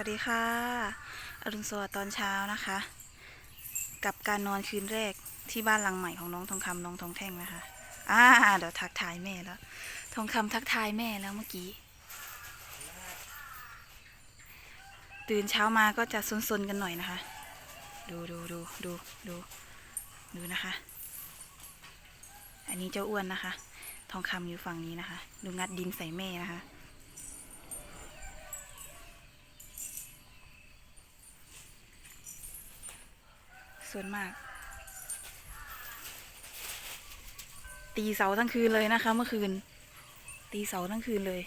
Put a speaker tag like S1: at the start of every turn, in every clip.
S1: วัสดีค่ะ อรุณสวัสดิ์ตอนเช้านะคะ กับการนอนคืนแรกที่บ้านหลังใหม่ของน้องทองคำน้องทองแท่งนะคะ อ่า เดี๋ยวทักทายแม่แล้ว ทองคำทักทายแม่แล้วเมื่อกี้ ตื่นเช้ามาก็จะซนๆกันหน่อยนะคะ ดูดูดูดูดูดูนะคะ อันนี้เจ้าอ้วนนะคะ ทองคำอยู่ฝั่งนี้นะคะ ดูงัดดินใส่แม่นะคะ ส่วนมาก ตีเสาทั้งคืนเลยนะคะ เมื่อคืน ตีเสาทั้งคืนเลย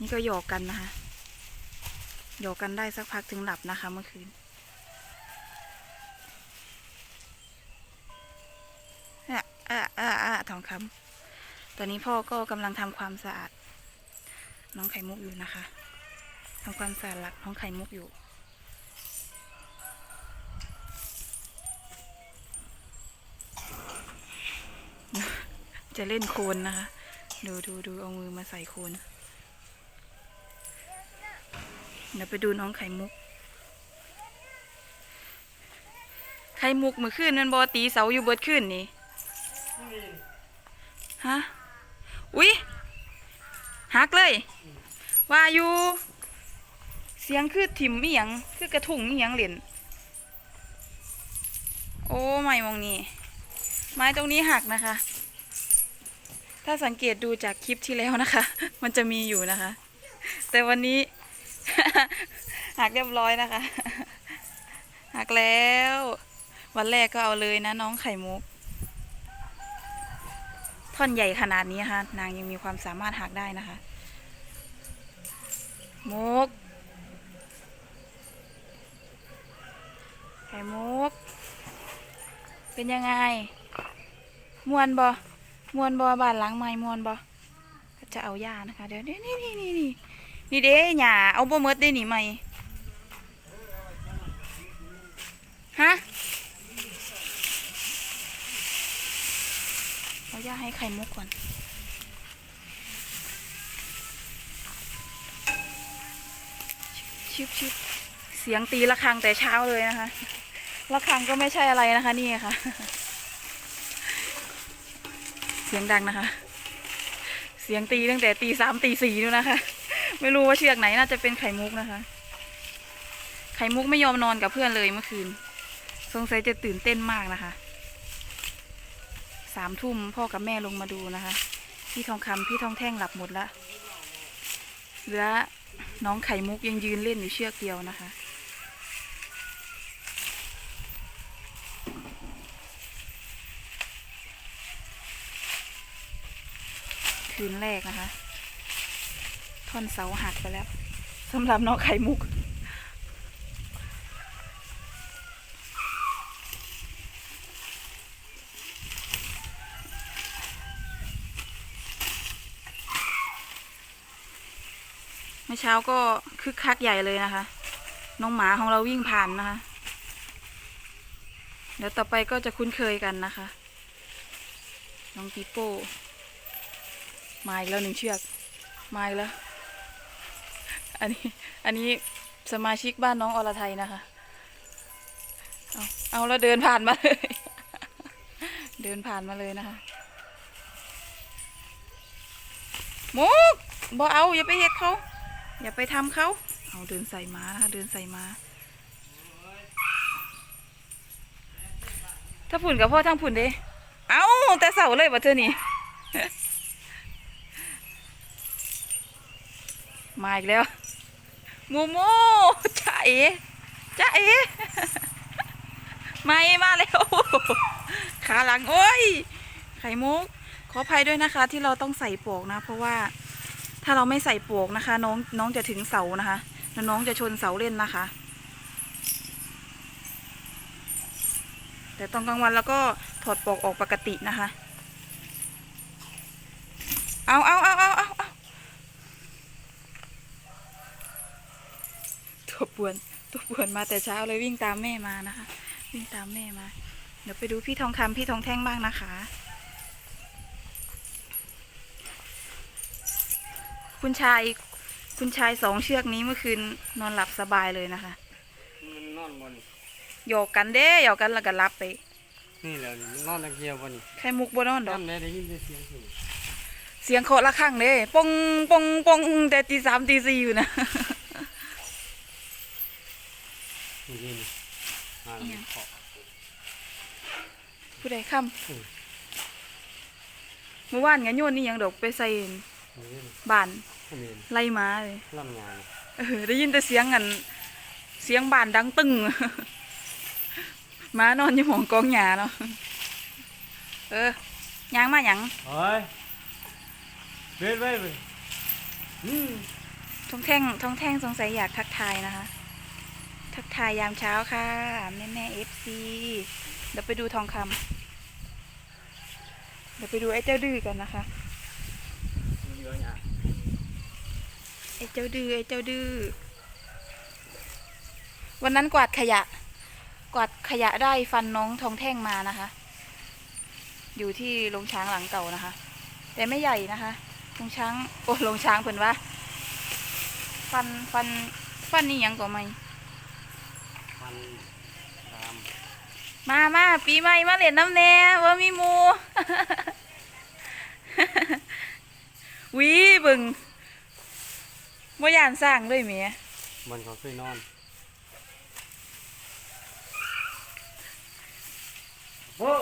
S1: นี่ก็หยอกกันนะคะหยอกกันได้สักพักถึงหลับนะคะ เมื่อคืน อะอะอะอะทองคำตอนนี้พ่อก็กำลังทำความสะอาด น้องไข่มุกอยู่นะคะทำความสะอาดหลักน้องไข่มุกอยู่ จะเล่นโคลนนะคะ ดูดูดูเอามือมาใส่โคลนเดี๋ยวไปดูน้องไข่มุก ไข่มุกเมื่อคืนมันบอตีเสาอยู่เบิดคืนนี่ฮะอุ๊ยหักเลย ว่าอยู่ เสียงคือถิ่มเมียง คือกระถุงเมียงเหรียญโอ้ไม่มองนี่ไม้ตรงนี้หักนะคะ ถ้าสังเกตดูจากคลิปที่แล้วนะคะ มันจะมีอยู่นะคะ แต่วันนี้ หักเรียบร้อยนะคะ หักแล้ว วันแรกก็เอาเลยนะน้องไข่มุก ท่อนใหญ่ขนาดนี้ค่ะนางยังมีความสามารถหักได้นะคะ มุก ไข่มุก เป็นยังไง มวนบอ มวนบอบานหลังไม้มวนบอก็จะเอาหญ้านะคะ เดี๋ยวนี่นี่นี่นี่นี่นี่เด้หญ้าเอาบ่หมดได้หนิไหมฮะเอาหญ้าให้ไข่มุกก่อนชิบชิบเสียงตีระฆังแต่เช้าเลยนะคะ ระฆังก็ไม่ใช่อะไรนะคะ นี่ค่ะ เสียงดังนะคะ เสียงตีตั้งแต่ตีสามตีสี่นู่นนะคะ ไม่รู้ว่าเชือกไหนน่าจะเป็นไข่มุกนะคะ ไข่มุกไม่ยอมนอนกับเพื่อนเลยเมื่อคืน สงสัยจะตื่นเต้นมากนะคะ สามทุ่มพ่อกับแม่ลงมาดูนะคะ พี่ทองคำพี่ทองแท่งหลับหมดละเหลือน้องไข่มุกยังยืนเล่นอยู่เชือกเดียวนะคะ คืนแรกนะคะ ท่อนเสาหักไปแล้วสำหรับน้องไข่มุก เมื่อเช้าก็คึกคักใหญ่เลยนะคะ น้องหมาของเราวิ่งผ่านนะคะ เดี๋ยวต่อไปก็จะคุ้นเคยกันนะคะ น้องปีโป้ มาอีกแล้วหนึ่งเชือก มาอีกแล้ว อันนี้ อันนี้สมาชิกบ้านน้องอรไทยนะคะ เอาเอาแล้วเดินผ่านมาเลย เดินผ่านมาเลยนะคะมุกบอเอาอย่าไปเฮ็ดเขา อย่าไปทำเขา เอาเดินใส่มานะคะเดินใส่มาถ้าผุ่นกับพ่อทั้งผุ่นเด้ เอาแต่เสาเลยบ่เธอนี่ มาอีกแล้วมโมจ้าเอจ้าเอ๋มาเอมาแล้วขาหลังโอ้ย ไข่มุก ขออภัยด้วยนะคะ ที่เราต้องใส่ปลอกนะ เพราะว่าถ้าเราไม่ใส่ปลอกนะคะ น้องน้องจะถึงเสานะคะแล้วน้องจะชนเสาเล่นนะคะ แต่ตอนกลางวันเราก็ถอดปลอกออกปกตินะคะ เอาเอาเอาตัว ป่วนตัวป่วนมาแต่เช้าเลยวิ่งตามแม่มานะคะ วิ่งตามแม่มา เดี๋ยวไปดูพี่ทองคำพี่ทองแท่งบ้างนะคะ คุณชายคุณชายสองเชือกนี้เมื่อคืนนอนหลับสบายเลยนะคะ
S2: มันนอนบน
S1: หยอกกันเด้หยอกกันแล้วก็รับไป
S2: นี่แหละนี่มันนอนตะเกียบบนนี่
S1: ไข่มุกบ่นอนดอก
S2: น้ำได้ได้ยินแต่เสียงเสียง
S1: เสียงเคาะระฆังเด้ปงปงปงแต่ตีสามตีสี่อยู่นะ
S2: นี่นี่นี่อ่า
S1: อิหยัง
S2: ขอบ
S1: ผู้ใดค่ำเมื่อวานไงโยนนี่ยังดอกไปใส่
S2: นี่นี่
S1: บ้าน
S2: ขมิ้น
S1: ไล่หมาเลย
S2: ลำงาน
S1: เออได้ยินแต่เสียงอันเสียงบ้านดังตึงหมานอนอยู่หมองกองหญ้าเนาะเออยางมาหยัง
S2: เฮ้ยเว้ยเว้ยเว้ยอืม
S1: ท้องแท่งท้องแท่งสงสัยอยากทักทายนะคะ ทักทายยามเช้าค่ะ แม่แม่เอฟซีเดี๋ยวไปดูทองคำเดี๋ยวไปดูไอ้เจ้าดื้อกันนะคะ
S2: เยอะเนี่ย
S1: ไอ้เจ้าดื้อไอ้เจ้าดื้อวันนั้นกวาดขยะ กวาดขยะได้ฟันน้องทองแท่งมานะคะ อยู่ที่โรงช้างหลังเก่านะคะ แต่ไม่ใหญ่นะคะโรงช้างโอ้โรงช้างเพิ่นว่า ฟันฟันฟันนี่ยังก็ไม่
S2: พันราม
S1: มามาปีใหม่มาเล่นน้ำแน่ว่ามีหมูวิเบึงว่ยานสร้างเลยเมีย
S2: มันเขาเคยนอนโอ้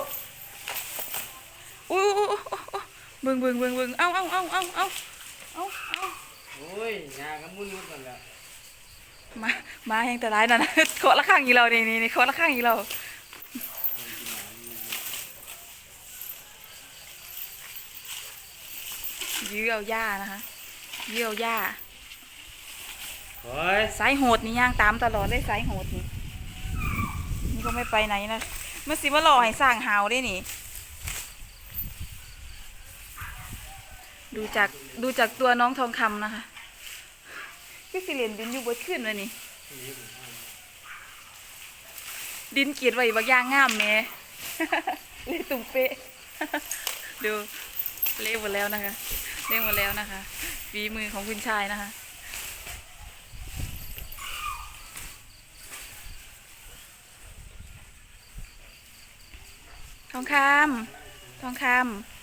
S1: อู้อู้อู้อู้อู้เบึงเบึงเบึงเบึงเอาเอาเอาเอาเอาเอาเอา
S2: โอ้ยงากับมุนมุดกันแล้ว
S1: มามาแห่งแต่ร้ายนั่นนะเคาะละข้างอีเรานี่นี่นี่เคาะละข้างอีเรายื้อเอาหญ้านะคะยื้อเอาหญ้า
S2: เฮ้ย
S1: สายโหดนี่ย่างตามตลอดเลยสายโหดนี่นี่ก็ไม่ไปไหนนะเมื่อสิว่าหล่อให้สร้างหาวได้นี่ดูจากดูจากตัวน้องทองคำนะคะ พี่สิเลียนดินอยู่บนขึ้นเลยนี่ดินเกียดไว้บางอย่างงามแม่เลยตุ่มเป๊ะดูเละหมดแล้วนะคะเละหมดแล้วนะคะฝีมือของคุณชายนะคะทองคำทองค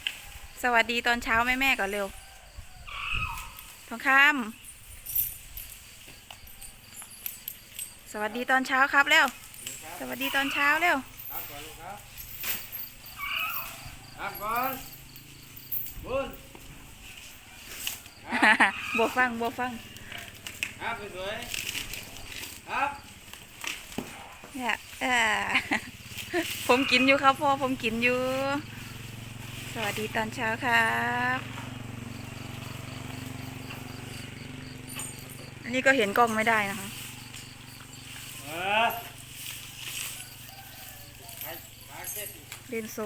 S1: ำสวัสดีตอนเช้าแม่แม่ก่อนเร็ว ทองคำ วัสดีตอนเช้าครับเร็ว สวัสดีตอนเช้าเร็ว
S2: ครับก่อนลูกครับครับก่อนบุญ
S1: บวฟังบวฟัง
S2: ครับสวยๆครับ
S1: เนี่ยเอ่อผมกินอยู่ครับพ่อผมกินอยู่ สวัสดีตอนเช้าครับอันนี้ก็เห็นกล้องไม่ได้นะคะ
S2: เออไปไปเจ็ด
S1: เล่นโซ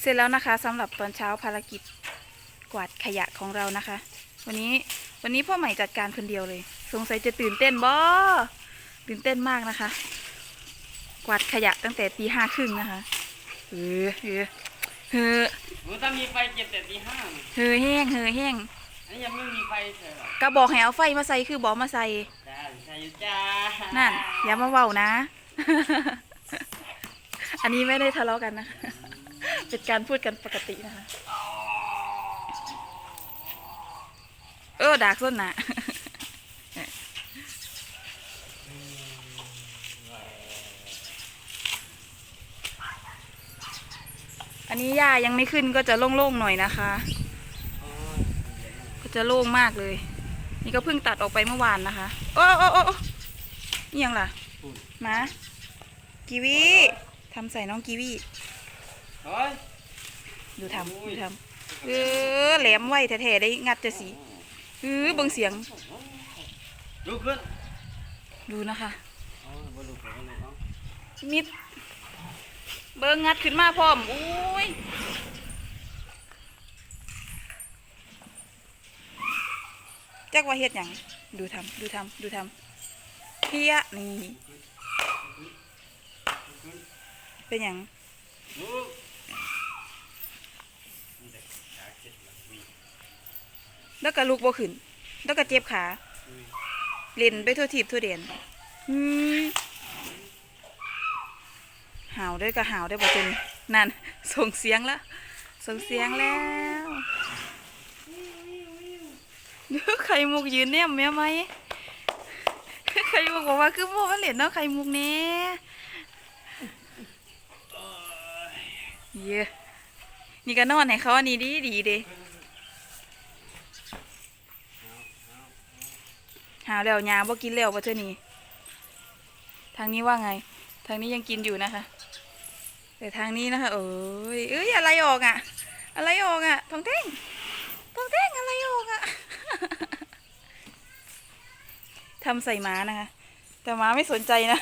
S1: เสร็จแล้วนะคะสำหรับตอนเช้าภารกิจกวาดขยะของเรานะคะ วันนี้วันนี้พ่อใหม่จัดการคนเดียวเลย สงสัยจะตื่นเต้นบ่ตื่นเต้นมากนะคะ กวาดขยะตั้งแต่ตีห้าครึ่งนะคะเออเออเออ
S2: หนูถ้ามีไฟเก็บแต่ตีห้านี่
S1: เฮอแห้งเฮอแห้ง
S2: อันนี้ยังไม่มีไฟเฉยหรอก
S1: ก็บอกให้เอาไฟมาใส่คือบอกมาใส่
S2: จ้าใช่อยู่จ้า
S1: นั่น อย่ามาเว้านะ อันนี้ไม่ได้ทะเลาะกันนะคะเป็นการพูดกันปกตินะคะ เออดากส้นนะ อันนี้หญ้ายังไม่ขึ้นก็จะโล่งๆหน่อยนะคะ
S2: อ๋อ
S1: ก็ จะโล่งมากเลย นี่ก็เพิ่งตัดออกไปเมื่อวานนะคะ โอ้โอ้โอ้โอ้นี่ยังล่ะ
S2: พูด
S1: หมากีวีทำใส่น้องกีวี
S2: เฮ้ย
S1: ดูทำดูทำเออแหลมไว้แท้ๆได้งัดจะสีเออเบิ่งเสียง
S2: ลุกขึ้น
S1: ดูนะคะ
S2: อ๋อบ่ลุกบ่ลุกเอา
S1: มิดเบิ่งงัดขึ้นมาพร้อมอุ้ย จักว่าเฮ็ดหยังดูทำดูทำดูทำเพี้ยนี่เป็นหยัง
S2: ลุกนี่เด็กอยาง
S1: แล้วก็ลุกบ่ขึ้นแล้วก็เจ็บขาเล่นไปทั่วทีบทั่วเด่นอืมหาวด้วยก็หาวด้วยบ่จนนั่นส่งเสียงแล้วส่งเสียงแล้ว ไข่มุกยืนเนี่ยแม่ไหมไข่มุกบอกว่าคือโมมันเล่นเนาะไข่มุกเนี้ยเยอะนี่ก็นอนให้เขาอันนี้ดีดีเด้หาแล้วยาบ่กินแล้วบ่เท่านี้ทางนี้ว่าไง ทางนี้ยังกินอยู่นะคะ แต่ทางนี้นะคะเอ้ยเอ้ยอะไรออกอะ อะไรออกอะทองเท่งทองเท่งอะไรออกอะ ทำใส่หม้านะคะ แต่หม้าไม่สนใจนะ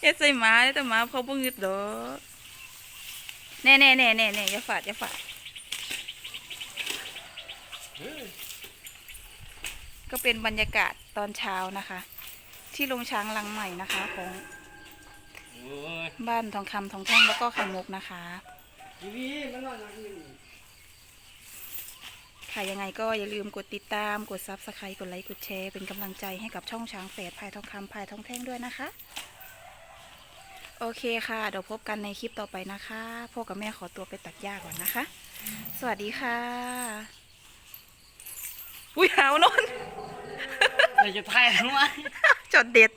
S1: อย่าใส่หม้าเลยแต่หม้าเขาบ่งึดดอกแน่แน่แน่แน่แน่อย่าฝาดอย่าฝาดก็เป็นบรรยากาศตอนเช้านะคะ ที่ลงช้างลังใหม่นะคะของ
S2: โอ้ย
S1: บ้านทองคำทองแท่งแล้วก็ไข่มุกนะคะ
S2: ทีวีมันนอนอย่างนี้
S1: ค่ะยังไงก็อย่าลืมกดติดตาม กดซับสไครต์กดไลค์กดแชร์เป็นกำลังใจให้กับช่องช้างแฝดพายทองคำพายทองแท่งด้วยนะคะ โอเคค่ะ เดี๋ยวพบกันในคลิปต่อไปนะคะพ่อกับแม่ขอตัวไปตัดหญ้าก่อนนะคะ สวัสดีค่ะ อุ้ยหาวนอน
S2: เราจะถ่ายทำไม
S1: จดเด็ด